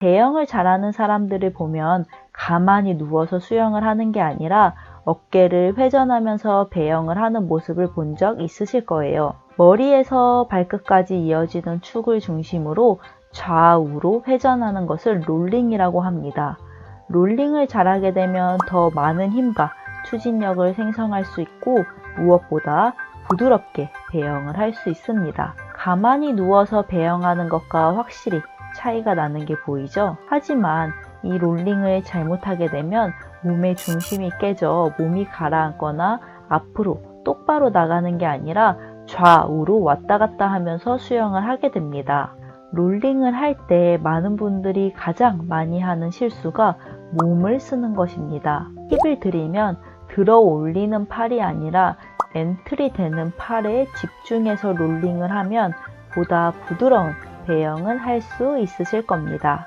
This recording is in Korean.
배영을 잘하는 사람들을 보면 가만히 누워서 수영을 하는 게 아니라 어깨를 회전하면서 배영을 하는 모습을 본 적 있으실 거예요. 머리에서 발끝까지 이어지는 축을 중심으로 좌우로 회전하는 것을 롤링이라고 합니다. 롤링을 잘하게 되면 더 많은 힘과 추진력을 생성할 수 있고 무엇보다 부드럽게 배영을 할 수 있습니다. 가만히 누워서 배영하는 것과 확실히 차이가 나는 게 보이죠? 하지만 이 롤링을 잘못하게 되면 몸의 중심이 깨져 몸이 가라앉거나 앞으로 똑바로 나가는 게 아니라 좌우로 왔다 갔다 하면서 수영을 하게 됩니다. 롤링을 할 때 많은 분들이 가장 많이 하는 실수가 몸을 쓰는 것입니다. 힙을 들이면 들어 올리는 팔이 아니라 엔트리 되는 팔에 집중해서 롤링을 하면 보다 부드러운 배영을 할수 있으실 겁니다.